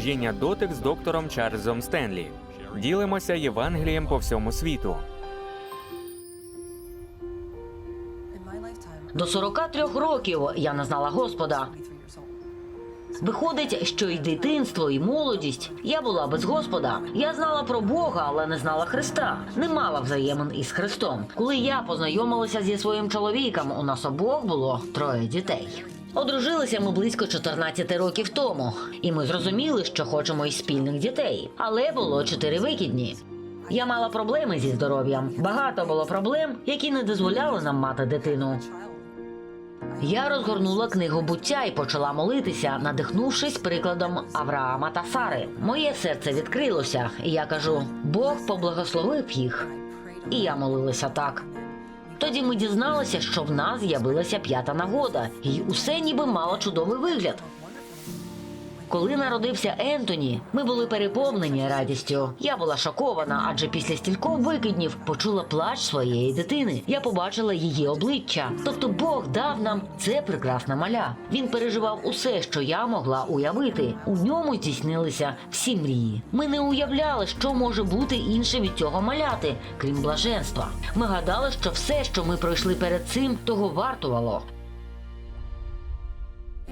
Служіння дотик з доктором Чарльзом Стенлі. Ділимося Євангелієм по всьому світу. До 43 років я не знала Господа. Виходить, що і дитинство, і молодість я була без Господа. Я знала про Бога, але не знала Христа. Не мала взаємин із Христом. Коли я познайомилася зі своїм чоловіком, у нас обох було троє дітей. Одружилися ми близько 14 років тому, і ми зрозуміли, що хочемо із спільних дітей. Але було чотири викидні. Я мала проблеми зі здоров'ям. Багато було проблем, які не дозволяли нам мати дитину. Я розгорнула книгу буття і почала молитися, надихнувшись прикладом Авраама та Сари. Моє серце відкрилося, і я кажу: Бог поблагословив їх. І я молилася так. Тоді ми дізналися, що в нас з'явилася п'ята нагода, і усе ніби мало чудовий вигляд. Коли народився Ентоні, ми були переповнені радістю. Я була шокована, адже після стількох викиднів почула плач своєї дитини. Я побачила її обличчя. Тобто Бог дав нам це прекрасне маля. Він переживав усе, що я могла уявити. У ньому здійснилися всі мрії. Ми не уявляли, що може бути інше від цього маляти, крім блаженства. Ми гадали, що все, що ми пройшли перед цим, того вартувало.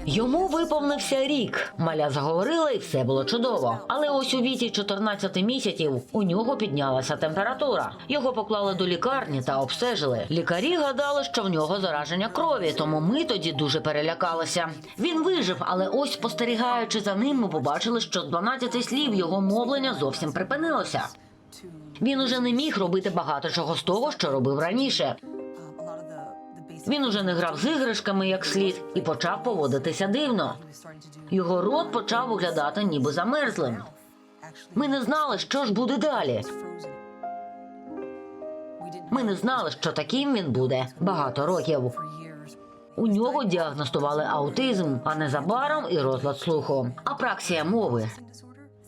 Йому виповнився рік. Маля заговорила, і все було чудово. Але ось у віці 14 місяців у нього піднялася температура. Його поклали до лікарні та обстежили. Лікарі гадали, що в нього зараження крові, тому ми тоді дуже перелякалися. Він вижив, але ось спостерігаючи за ним, ми побачили, що з 12 слів його мовлення зовсім припинилося. Він уже не міг робити багато чого з того, що робив раніше. Він уже не грав з іграшками як слід і почав поводитися дивно. Його рот почав виглядати ніби замерзлим. Ми не знали, що ж буде далі. Ми не знали, що таким він буде багато років. У нього діагностували аутизм, а незабаром і розлад слуху. Апраксія мови.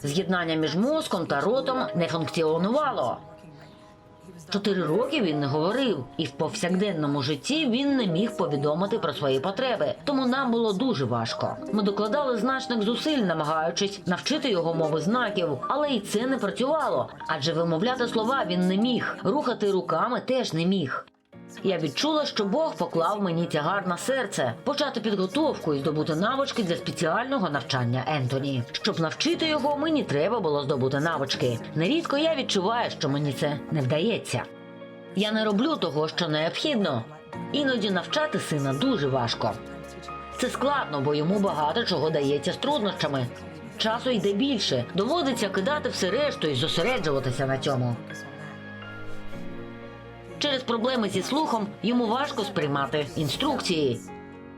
З'єднання між мозком та ротом не функціонувало. Чотири роки він не говорив, і в повсякденному житті він не міг повідомити про свої потреби. Тому нам було дуже важко. Ми докладали значних зусиль, намагаючись навчити його мови знаків, але і це не працювало. Адже вимовляти слова він не міг, рухати руками теж не міг. Я відчула, що Бог поклав мені тягар на серце почати підготовку і здобути навички для спеціального навчання Ентоні. Щоб навчити його, мені треба було здобути навички. Нерідко я відчуваю, що мені це не вдається. Я не роблю того, що необхідно. Іноді навчати сина дуже важко. Це складно, бо йому багато чого дається з труднощами. Часу йде більше, доводиться кидати все решту і зосереджуватися на цьому. Через проблеми зі слухом йому важко сприймати інструкції.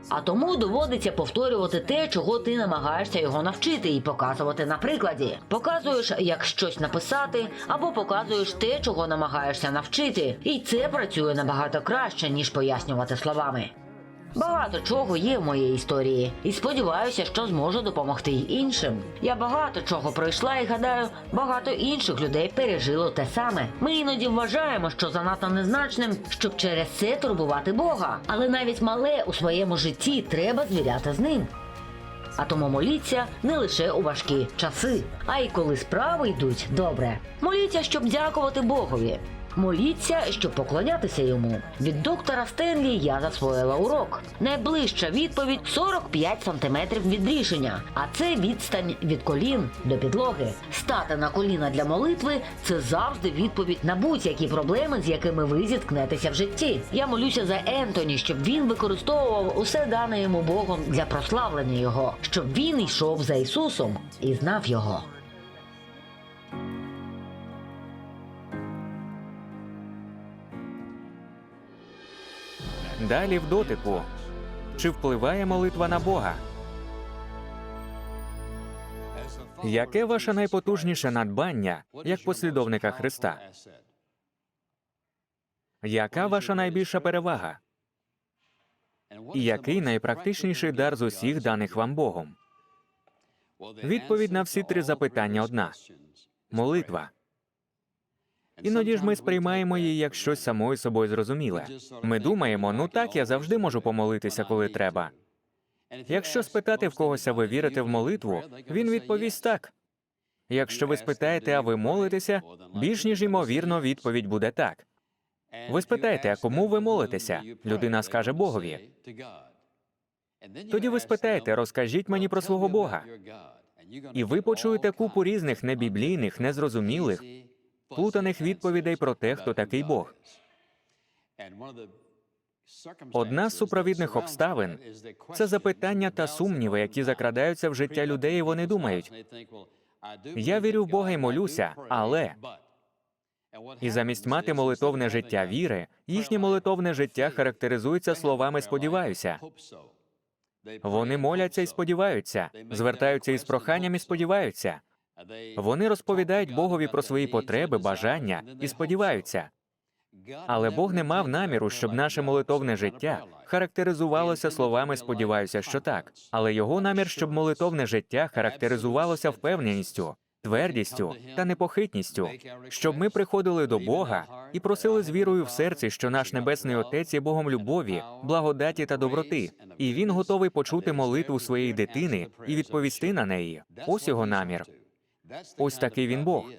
А тому доводиться повторювати те, чого ти намагаєшся його навчити, і показувати на прикладі. Показуєш, як щось написати, або показуєш те, чого намагаєшся навчити. І це працює набагато краще, ніж пояснювати словами. Багато чого є в моїй історії, і сподіваюся, що зможу допомогти й іншим. Я багато чого пройшла і гадаю, багато інших людей пережило те саме. Ми іноді вважаємо, що занадто незначним, щоб через це турбувати Бога. Але навіть мале у своєму житті треба звіряти з ним. А тому моліться не лише у важкі часи, а й коли справи йдуть добре. Моліться, щоб дякувати Богові. Моліться, щоб поклонятися йому. Від доктора Стенлі я засвоїла урок. Найближча відповідь 45 сантиметрів від рішення, а це відстань від колін до підлоги. Стати на коліна для молитви це завжди відповідь на будь-які проблеми, з якими ви зіткнетеся в житті. Я молюся за Ентоні, щоб він використовував усе дане йому Богом для прославлення його, щоб він йшов за Ісусом і знав його. Далі в дотику. Чи впливає молитва на Бога? Яке ваше найпотужніше надбання як послідовника Христа? Яка ваша найбільша перевага? І який найпрактичніший дар з усіх даних вам Богом? Відповідь на всі три запитання одна молитва. Іноді ж ми сприймаємо її як щось самою собою зрозуміле. Ми думаємо, ну так, я завжди можу помолитися, коли треба. Якщо спитати в когось, а ви вірите в молитву, він відповість так. Якщо ви спитаєте, а ви молитеся, більш ніж ймовірно, відповідь буде так. Ви спитаєте, а кому ви молитеся? Людина скаже Богові. Тоді ви спитаєте, розкажіть мені про свого Бога. І ви почуєте купу різних небіблійних, незрозумілих, плутаних відповідей про те, хто такий Бог. Одна з супровідних обставин це запитання та сумніви, які закрадаються в життя людей, і вони думають. Я вірю в Бога і молюся, але і замість мати молитовне життя віри, їхнє молитовне життя характеризується словами сподіваюся. Вони моляться і сподіваються, звертаються із проханням і сподіваються. Вони розповідають Богові про свої потреби, бажання і сподіваються. Але Бог не мав наміру, щоб наше молитовне життя характеризувалося словами сподіваюся, що так. Але його намір, щоб молитовне життя характеризувалося впевненістю, твердістю та непохитністю, щоб ми приходили до Бога і просили з вірою в серці, що наш небесний Отець є Богом любові, благодаті та доброти, і він готовий почути молитву своєї дитини і відповісти на неї. Ось його намір. Ось такий він Бог.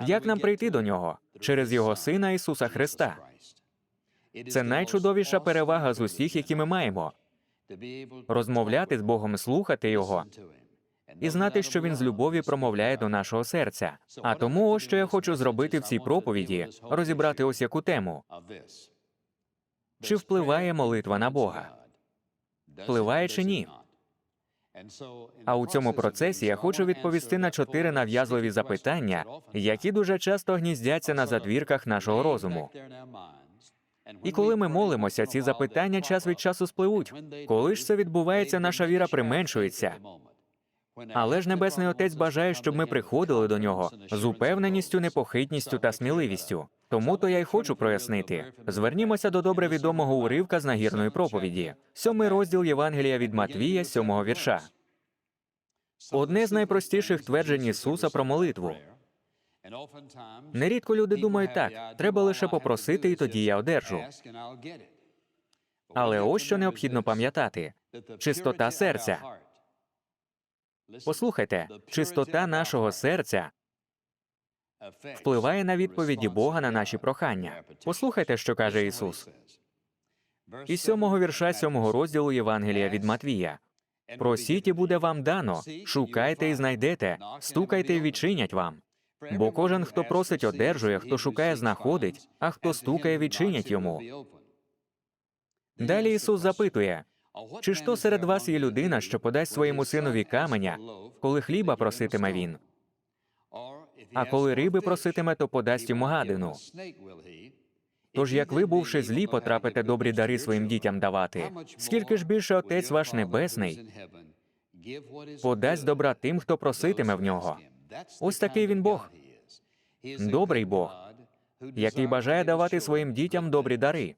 Як нам прийти до нього? Через його Сина Ісуса Христа. Це найчудовіша перевага з усіх, які ми маємо. Розмовляти з Богом, слухати Його і знати, що Він з любові промовляє до нашого серця. А тому, ось що я хочу зробити в цій проповіді, розібрати ось яку тему. Чи впливає молитва на Бога? Впливає чи ні? А у цьому процесі я хочу відповісти на чотири нав'язливі запитання, які дуже часто гніздяться на задвірках нашого розуму. І коли ми молимося, ці запитання час від часу спливуть. Коли ж це відбувається, наша віра применшується. Але ж Небесний Отець бажає, щоб ми приходили до нього з упевненістю, непохитністю та сміливістю. Тому то я й хочу прояснити. Звернімося до добре відомого уривка з нагірної проповіді, сьомий розділ Євангелія від Матвія, сьомого вірша. Одне з найпростіших тверджень Ісуса про молитву. Нерідко люди думають так: треба лише попросити, і тоді я одержу. Але ось що необхідно пам'ятати: чистота серця. Послухайте, чистота нашого серця впливає на відповіді Бога на наші прохання. Послухайте, що каже Ісус. Із сьомого вірша сьомого розділу Євангелія від Матвія. Просіть і буде вам дано, шукайте і знайдете, стукайте і відчинять вам. Бо кожен, хто просить, одержує, хто шукає, знаходить, а хто стукає, відчинять йому. Далі Ісус запитує: чи ж то серед вас є людина, що подасть своєму синові каменя, коли хліба проситиме він? А коли риби проситиме, то подасть йому гадину. Тож, як ви, бувши злі, потрапите добрі дари своїм дітям давати, скільки ж більше Отець ваш Небесний подасть добра тим, хто проситиме в нього. Ось такий він Бог, добрий Бог, який бажає давати своїм дітям добрі дари.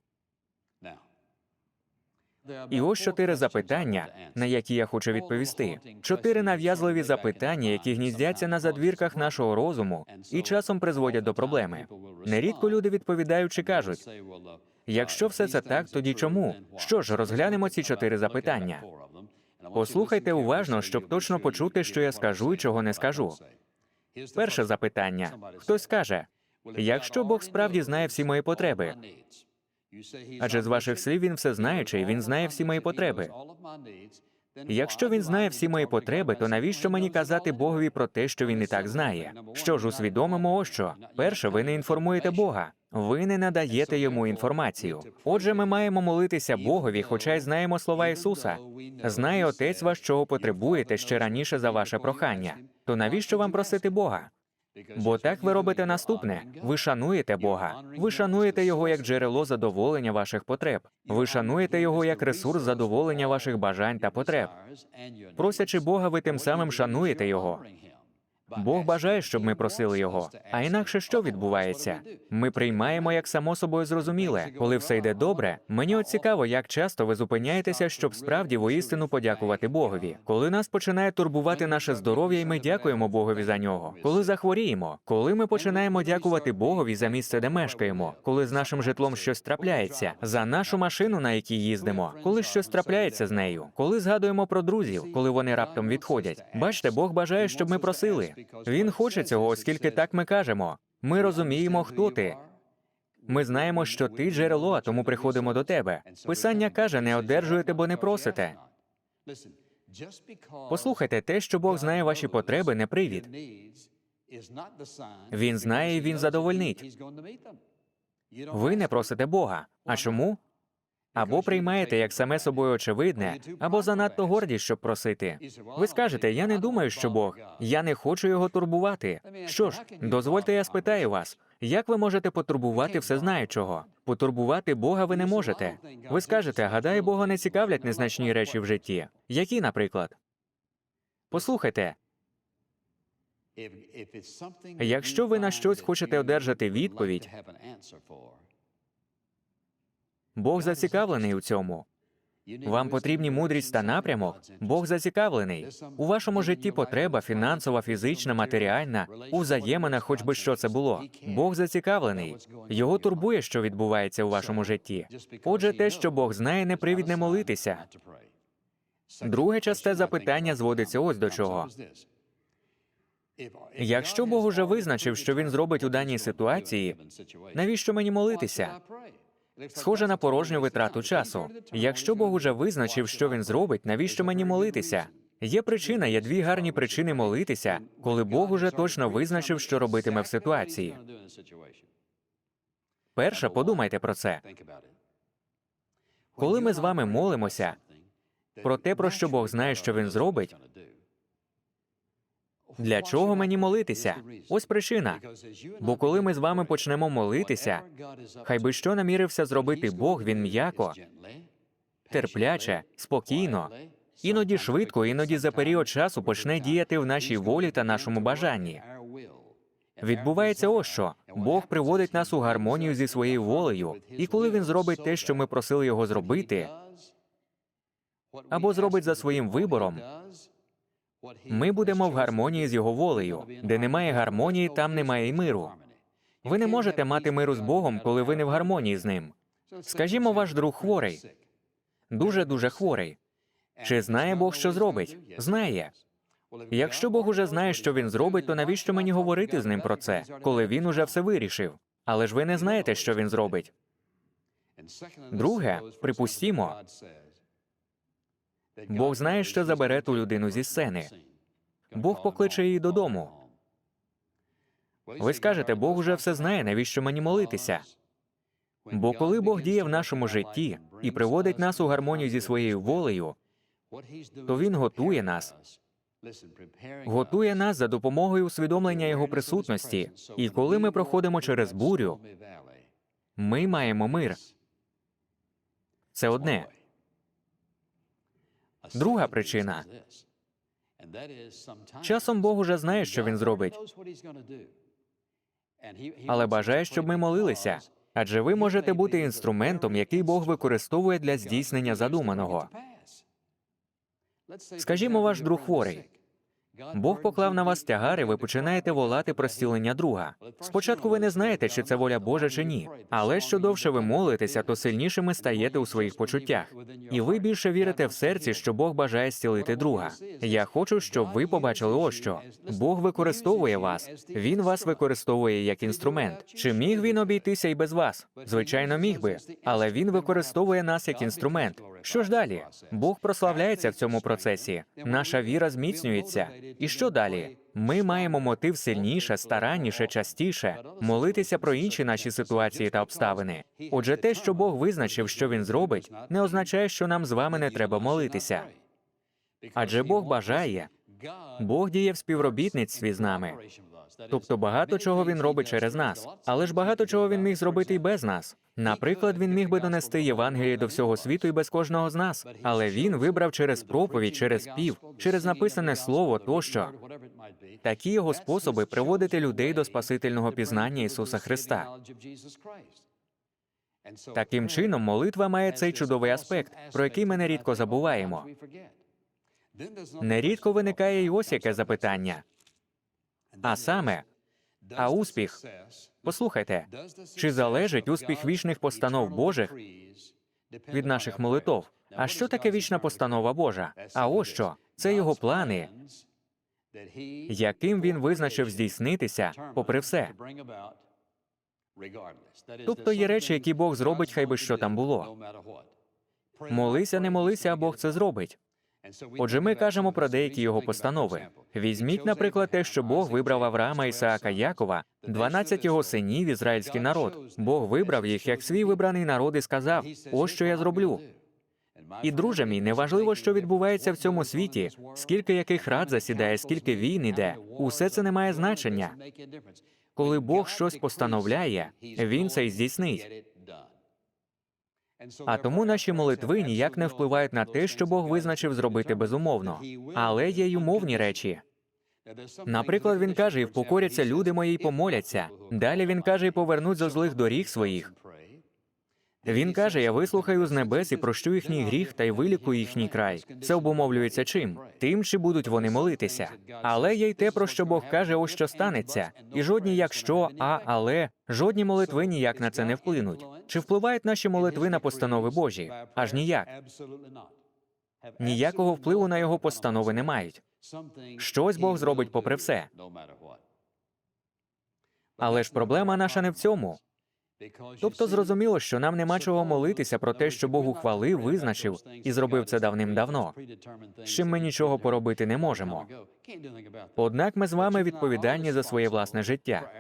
І ось чотири запитання, на які я хочу відповісти. Чотири нав'язливі запитання, які гніздяться на задвірках нашого розуму і часом призводять до проблеми. Нерідко люди відповідаючи кажуть: якщо все це так, тоді чому? Що ж, розглянемо ці чотири запитання. Послухайте уважно, щоб точно почути, що я скажу і чого не скажу. Перше запитання: хтось скаже: якщо Бог справді знає всі мої потреби, адже з ваших слів він все знаючий, він знає всі мої потреби. Якщо він знає всі мої потреби, то навіщо мені казати Богові про те, що він і так знає? Що ж, усвідомимо, ось що перше, ви не інформуєте Бога, ви не надаєте йому інформацію. Отже, ми маємо молитися Богові, хоча й знаємо слова Ісуса. Знає Отець ваш, чого потребуєте ще раніше за ваше прохання. То навіщо вам просити Бога? Бо так ви робите наступне: ви шануєте Бога, ви шануєте його як джерело задоволення ваших потреб. Ви шануєте його як ресурс задоволення ваших бажань та потреб. Просячи Бога, ви тим самим шануєте його. Бог бажає, щоб ми просили його. А інакше що відбувається? Ми приймаємо як само собою зрозуміле. Коли все йде добре, мені от цікаво, як часто ви зупиняєтеся, щоб справді воістину подякувати Богові. Коли нас починає турбувати наше здоров'я, і ми дякуємо Богові за нього. Коли захворіємо, коли ми починаємо дякувати Богові за місце, де мешкаємо, коли з нашим житлом щось трапляється, за нашу машину, на якій їздимо, коли щось трапляється з нею, коли згадуємо про друзів, коли вони раптом відходять. Бачите, Бог бажає, щоб ми просили. Він хоче цього, оскільки так ми кажемо. Ми розуміємо, хто ти. Ми знаємо, що ти джерело, а тому приходимо до тебе. Писання каже: не одержуєте, бо не просите. Послухайте, те, що Бог знає ваші потреби, не привід. Він знає і він задовольнить. Ви не просите Бога. А чому? Або приймаєте як саме собою очевидне, або занадто горді, щоб просити. Ви скажете, я не думаю, що Бог, я не хочу його турбувати. Що ж, дозвольте, я спитаю вас, як ви можете потурбувати всезнаючого? Потурбувати Бога ви не можете. Ви скажете, гадаю, Бога не цікавлять незначні речі в житті. Які, наприклад? Послухайте, Якщо ви на щось хочете одержати відповідь, Бог зацікавлений у цьому. Вам потрібні мудрість та напрямок. Бог зацікавлений. У вашому житті потреба фінансова, фізична, матеріальна, у взаєминах, хоч би що це було. Бог зацікавлений. Його турбує, що відбувається у вашому житті. Отже, те, що Бог знає, не привід не молитися. Друге часте запитання зводиться ось до чого. Якщо Бог уже визначив, що він зробить у даній ситуації, навіщо мені молитися? Схоже на порожню витрату часу. Якщо Бог уже визначив, що він зробить, навіщо мені молитися? Є причина, є дві гарні причини молитися, коли Бог уже точно визначив, що робитиме в ситуації. Перше, подумайте про це. Коли ми з вами молимося про те, про що Бог знає, що він зробить, для чого мені молитися? Ось причина. Бо коли ми з вами почнемо молитися, хай би що намірився зробити Бог, він м'яко, терпляче, спокійно, іноді швидко, іноді за період часу почне діяти в нашій волі та нашому бажанні. Відбувається ось що Бог приводить нас у гармонію зі своєю волею, і коли він зробить те, що ми просили його зробити, або зробить за своїм вибором, ми будемо в гармонії з його волею. Де немає гармонії, там немає й миру. Ви не можете мати миру з Богом, коли ви не в гармонії з ним. Скажімо, ваш друг хворий, дуже дуже хворий. Чи знає Бог, що зробить? Знає. Якщо Бог уже знає, що він зробить, то навіщо мені говорити з ним про це, коли він уже все вирішив? Але ж ви не знаєте, що він зробить. Друге, припустімо, Бог знає, що забере ту людину зі сцени. Бог покличе її додому. Ви скажете, Бог уже все знає, навіщо мені молитися? Бо коли Бог діє в нашому житті і приводить нас у гармонію зі своєю волею, то він готує нас, готує нас за допомогою усвідомлення його присутності. І коли ми проходимо через бурю, ми маємо мир. Це одне. Друга причина. Часом Бог уже знає, що він зробить, але бажає, щоб ми молилися. Адже ви можете бути інструментом, який Бог використовує для здійснення задуманого. Скажімо, ваш друг хворий. Бог поклав на вас тягар, і ви починаєте волати про зцілення друга. Спочатку ви не знаєте, чи це воля Божа чи ні. Але що довше ви молитеся, то сильнішими стаєте у своїх почуттях. І ви більше вірите в серці, що Бог бажає зцілити друга. Я хочу, щоб ви побачили ось що. Бог використовує вас. Він вас використовує як інструмент. Чи міг він обійтися і без вас? Звичайно, міг би, але він використовує нас як інструмент. Що ж далі? Бог прославляється в цьому процесі. Наша віра зміцнюється. І що далі? Ми маємо мотив сильніше, старанніше, частіше молитися про інші наші ситуації та обставини. Отже, те, що Бог визначив, що він зробить, не означає, що нам з вами не треба молитися. Адже Бог бажає, Бог діє в співробітництві з нами. Тобто багато чого він робить через нас, але ж багато чого він міг зробити і без нас. Наприклад, він міг би донести Євангеліє до всього світу і без кожного з нас, але він вибрав через проповідь, через спів, через написане слово тощо. Такі його способи приводити людей до спасительного пізнання Ісуса Христа. Таким чином, молитва має цей чудовий аспект, про який ми нерідко забуваємо. Нерідко виникає й ось яке запитання. А саме, а успіх? Послухайте, чи залежить успіх вічних постанов Божих від наших молитов? А що таке вічна постанова Божа? А ось що це його плани, яким він визначив здійснитися, попри все. Тобто є речі, які Бог зробить, хай би що там було. Молися, не молися, а Бог це зробить. Отже, ми кажемо про деякі його постанови. Візьміть, наприклад, те, що Бог вибрав Авраама, Ісаака, Якова, 12 його синів, ізраїльський народ. Бог вибрав їх як свій вибраний народ і сказав: ось що я зроблю. І, друже мій, неважливо, що відбувається в цьому світі, скільки яких рад засідає, скільки війн іде, усе це не має значення. Коли Бог щось постановляє, він це й здійснить. А тому наші молитви ніяк не впливають на те, що Бог визначив зробити безумовно. Але є й умовні речі. Наприклад, він каже, і впокоряться люди мої й помоляться. Далі він каже, і повернуть зо злих доріг своїх. Він каже: Я вислухаю з небес і прощу їхній гріх та й вилікую їхній край. Це обумовлюється чим? Тим, чи будуть вони молитися. Але є й те, про що Бог каже, ось що станеться. І жодні якщо, а але жодні молитви ніяк на це не вплинуть. Чи впливають наші молитви на постанови Божі? Аж ніяк. Ніякого впливу на його постанови не мають. Щось Бог зробить попри все. Але ж проблема наша не в цьому. Тобто зрозуміло, що нам нема чого молитися про те, що Бог ухвалив, визначив і зробив це давним-давно. З чим ми нічого поробити не можемо. Однак ми з вами відповідальні за своє власне життя.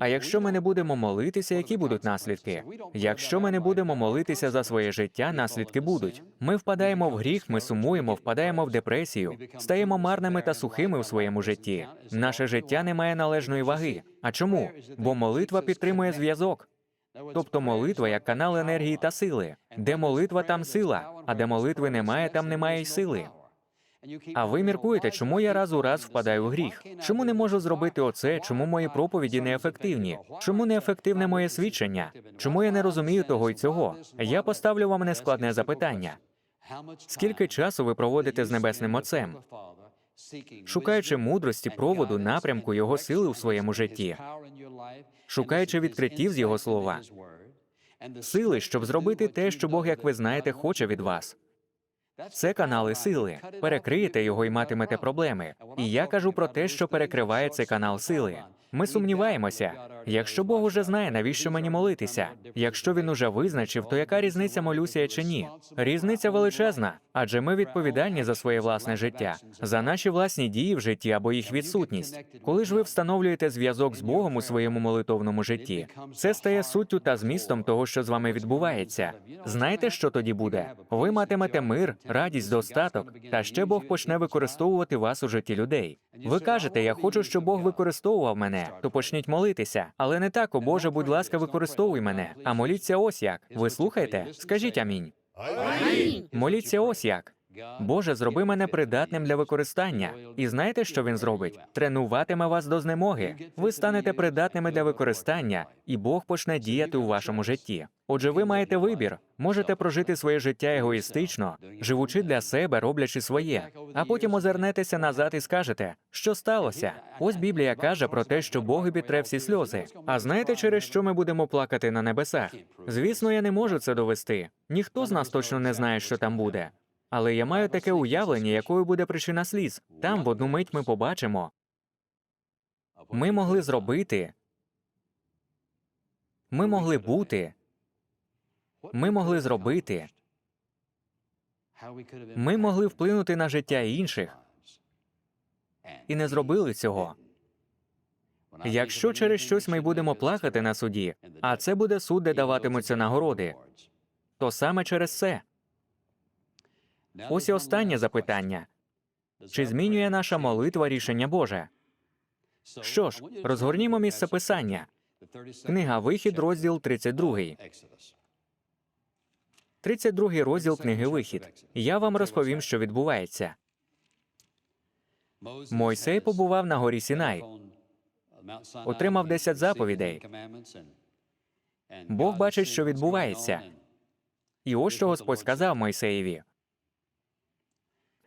А якщо ми не будемо молитися, які будуть наслідки? Якщо ми не будемо молитися за своє життя, наслідки будуть. Ми впадаємо в гріх, ми сумуємо, впадаємо в депресію, стаємо марними та сухими у своєму житті. Наше життя не має належної ваги. А чому? Бо молитва підтримує зв'язок. Тобто молитва як канал енергії та сили. Де молитва, там сила, а де молитви немає, там немає й сили. А ви міркуєте, чому я раз у раз впадаю в гріх? Чому не можу зробити оце? Чому мої проповіді неефективні? Чому неефективне моє свідчення? Чому я не розумію того й цього? Я поставлю вам нескладне запитання. Скільки часу ви проводите з небесним Отцем, шукаючи мудрості, проводу, напрямку його сили у своєму житті, шукаючи відкриттів з його слова, сили, щоб зробити те, що Бог, як ви знаєте, хоче від вас? Це канали сили. Перекриєте його і матимете проблеми. І я кажу про те, що перекриває цей канал сили. Ми сумніваємося. Якщо Бог уже знає, навіщо мені молитися? Якщо він уже визначив, то яка різниця молюся я чи ні? Різниця величезна, адже ми відповідальні за своє власне життя, за наші власні дії в житті або їх відсутність. Коли ж ви встановлюєте зв'язок з Богом у своєму молитовному житті, це стає суттю та змістом того, що з вами відбувається. Знаєте, що тоді буде? Ви матимете мир, радість, достаток, та ще Бог почне використовувати вас у житті людей. Ви кажете, я хочу, щоб Бог використовував мене, то почніть молитися. Але не так, о Боже, будь ласка, використовуй мене. А моліться ось як. Ви слухаєте? Скажіть амінь. Амінь. Моліться ось як. Боже, зроби мене придатним для використання. І знаєте, що він зробить? Тренуватиме вас до знемоги. Ви станете придатними для використання, і Бог почне діяти у вашому житті. Отже, ви маєте вибір. Можете прожити своє життя егоїстично, живучи для себе, роблячи своє, а потім озирнетеся назад і скажете, що сталося. Ось Біблія каже про те, що Бог обітре всі сльози. А знаєте, через що ми будемо плакати на небесах? Звісно, я не можу це довести. Ніхто з нас точно не знає, що там буде. Але я маю таке уявлення, якою буде причина сліз. Там в одну мить ми побачимо. Ми могли зробити. Ми могли бути. Ми могли зробити. Ми могли вплинути на життя інших і не зробили цього. Якщо через щось ми будемо плакати на суді, а це буде суд, де даватимуться нагороди, то саме через це. Ось і останнє запитання: чи змінює наша молитва рішення Боже? Що ж, розгорнімо місце писання. Книга Вихід, розділ 32. 32 розділ книги Вихід. Я вам розповім, що відбувається. Мойсей побував на горі Сінай, отримав 10 заповідей. Бог бачить, що відбувається. І ось що Господь сказав Мойсеєві.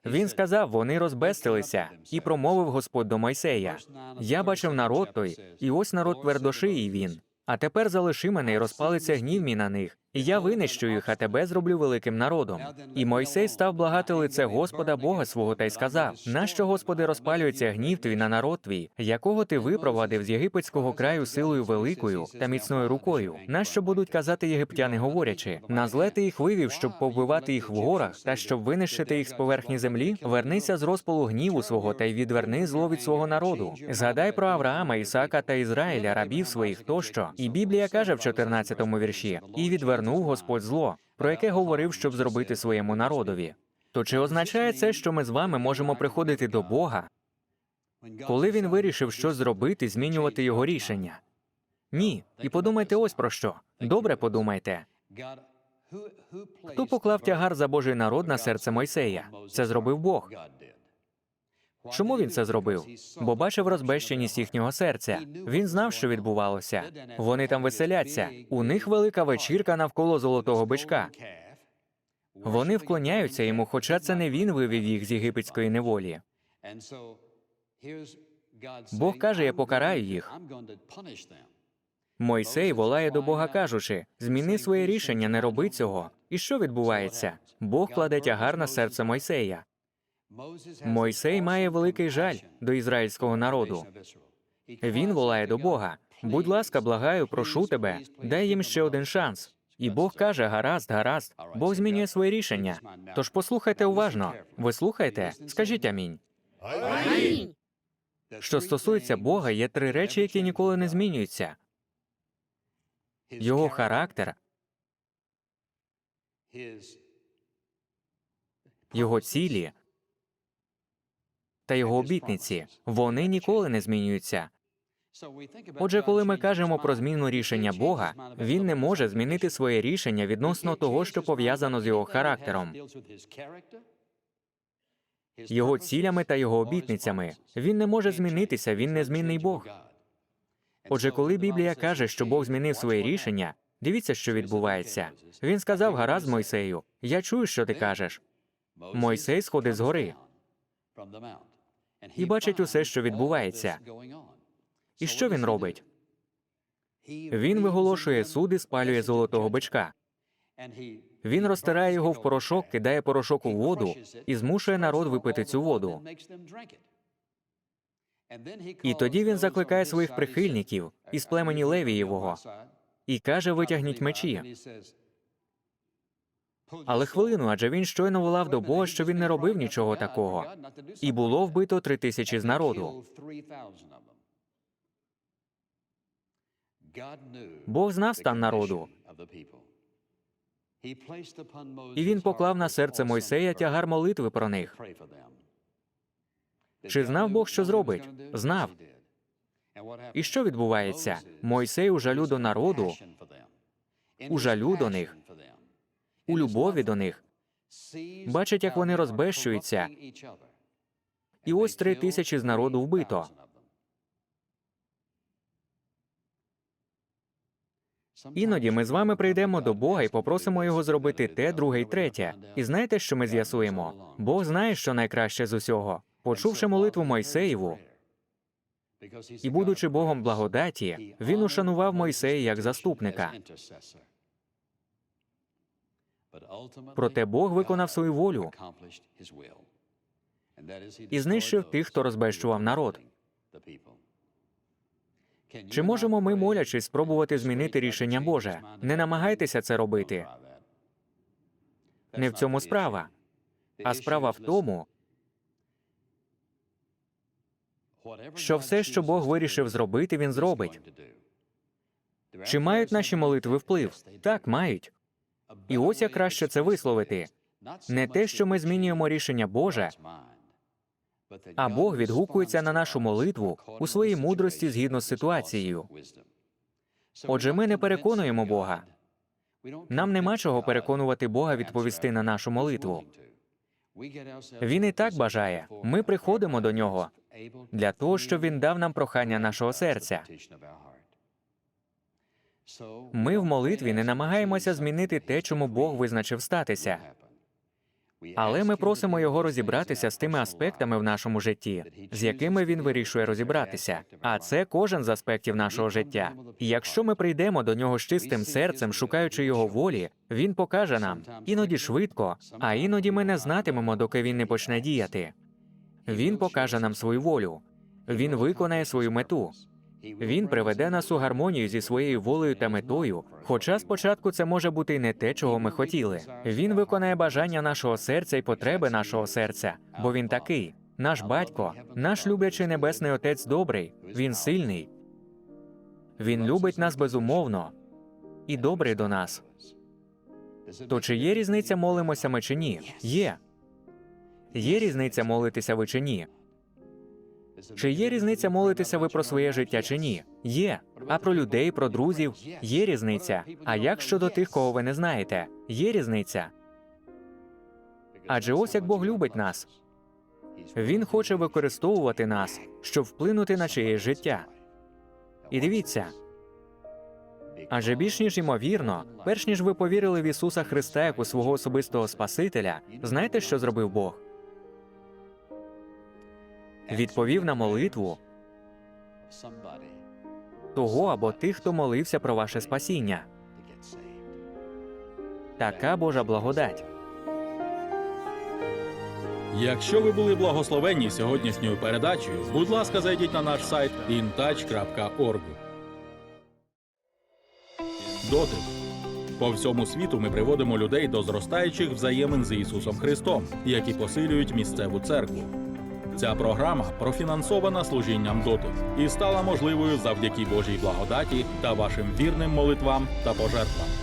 Він сказав, вони розбестилися, і промовив Господь до Мойсея. Я бачив народ той, і ось народ твердошиїй він. А тепер залиши мене і розпалиться гнів мій на них, я винищу їх, а тебе зроблю великим народом. І Мойсей став благати лице Господа Бога свого та й сказав: Нащо, Господи, розпалюється гнів твій на народ твій, якого ти випровадив з єгипетського краю силою великою та міцною рукою? Нащо будуть казати єгиптяни, говорячи, на зле ти їх вивів, щоб повбивати їх в горах, та щоб винищити їх з поверхні землі? Вернися з розпалу гніву свого та й відверни зло від свого народу. Згадай про Авраама, Ісака та Ізраїля, рабів своїх тощо. І Біблія каже в 14-му вірші: і відвернув Господь зло, про яке говорив, щоб зробити своєму народові. То чи означає це, що ми з вами можемо приходити до Бога, коли він вирішив щось зробити, змінювати його рішення? Ні. І подумайте ось про що. Добре подумайте. Хто поклав тягар за Божий народ на серце Мойсея? Це зробив Бог. Чому він це зробив? Бо бачив розбещеність їхнього серця. Він знав, що відбувалося. Вони там веселяться. У них велика вечірка навколо золотого бичка. Вони вклоняються йому, хоча це не він вивів їх з єгипетської неволі. Бог каже, я покараю їх. Мойсей волає до Бога, кажучи: зміни своє рішення, не роби цього. І що відбувається? Бог кладе тягар на серце Мойсея. Мойсей має великий жаль до ізраїльського народу. Він волає до Бога. Будь ласка, благаю, прошу тебе, дай їм ще один шанс. І Бог каже: гаразд, гаразд. Бог змінює своє рішення. Тож послухайте уважно. Ви слухаєте? Скажіть амінь. Що стосується Бога, є три речі, які ніколи не змінюються: його характер, його цілі та його обітниці. Вони ніколи не змінюються. Отже, коли ми кажемо про зміну рішення Бога, він не може змінити своє рішення відносно того, що пов'язано з його характером, його цілями та його обітницями. Він не може змінитися, він незмінний Бог. Отже, коли Біблія каже, що Бог змінив своє рішення, дивіться, що відбувається. Він сказав гаразд Мойсею, я чую, що ти кажеш. Мойсей сходить з гори і бачить усе, що відбувається. І що він робить? Він виголошує суд і спалює золотого бичка. Він розтирає його в порошок, кидає порошок у воду і змушує народ випити цю воду. І тоді він закликає своїх прихильників із племені Левієвого і каже: витягніть мечі. Але хвилину, адже він щойно волав до Бога, що він не робив нічого такого. І було вбито три тисячі з народу. Бог знав стан народу, і він поклав на серце Мойсея тягар молитви про них. Чи знав Бог, що зробить? Знав. І що відбувається? Мойсей у жалю до народу, у жалю до них, у любові до них, бачить, як вони розбещуються. І ось три тисячі з народу вбито. Іноді ми з вами прийдемо до Бога і попросимо його зробити те, друге й третє. І знаєте, що ми з'ясуємо? Бог знає, що найкраще з усього. Почувши молитву Мойсеєву, і будучи Богом благодаті, він ушанував Мойсея як заступника. Проте Бог виконав свою волю і знищив тих, хто розбещував народ. Чи можемо ми, молячись, спробувати змінити рішення Боже? Не намагайтеся це робити. Не в цьому справа. А справа в тому, що все, що Бог вирішив зробити, він зробить. Чи мають наші молитви вплив? Так, мають. І ось як краще це висловити. Не те, що ми змінюємо рішення Боже, а Бог відгукується на нашу молитву у своїй мудрості згідно з ситуацією. Отже, ми не переконуємо Бога. Нам нема чого переконувати Бога відповісти на нашу молитву. Він і так бажає. Ми приходимо до нього для того, щоб він дав нам прохання нашого серця. Ми в молитві не намагаємося змінити те, чому Бог визначив статися. Але ми просимо його розібратися з тими аспектами в нашому житті, з якими він вирішує розібратися. А це кожен з аспектів нашого життя. І якщо ми прийдемо до нього з чистим серцем, шукаючи його волі, він покаже нам іноді швидко, а іноді ми не знатимемо, доки він не почне діяти. Він покаже нам свою волю. Він виконає свою мету. Він приведе нас у гармонію зі своєю волею та метою, хоча спочатку це може бути не те, чого ми хотіли. Він виконає бажання нашого серця і потреби нашого серця, бо він такий. Наш батько, наш люблячий небесний отець добрий, він сильний. Він любить нас безумовно і добрий до нас. То чи є різниця, молимося ми чи ні? Є. Є різниця молитися ви чи ні? Чи є різниця молитися ви про своє життя чи ні? Є. А про людей, про друзів є різниця. А як щодо тих, кого ви не знаєте? Є різниця. Адже ось як Бог любить нас. Він хоче використовувати нас, щоб вплинути на чиєсь життя. І дивіться. Адже більш ніж ймовірно, перш ніж ви повірили в Ісуса Христа як у свого особистого Спасителя, знаєте, що зробив Бог? Відповів на молитву того або тих, хто молився про ваше спасіння. Така Божа благодать. Якщо ви були благословенні сьогоднішньою передачею, будь ласка, зайдіть на наш сайт intouch.org. Дотик. По всьому світу ми приводимо людей до зростаючих взаємин з Ісусом Христом, які посилюють місцеву церкву. Ця програма профінансована служінням дотик і стала можливою завдяки Божій благодаті та вашим вірним молитвам та пожертвам.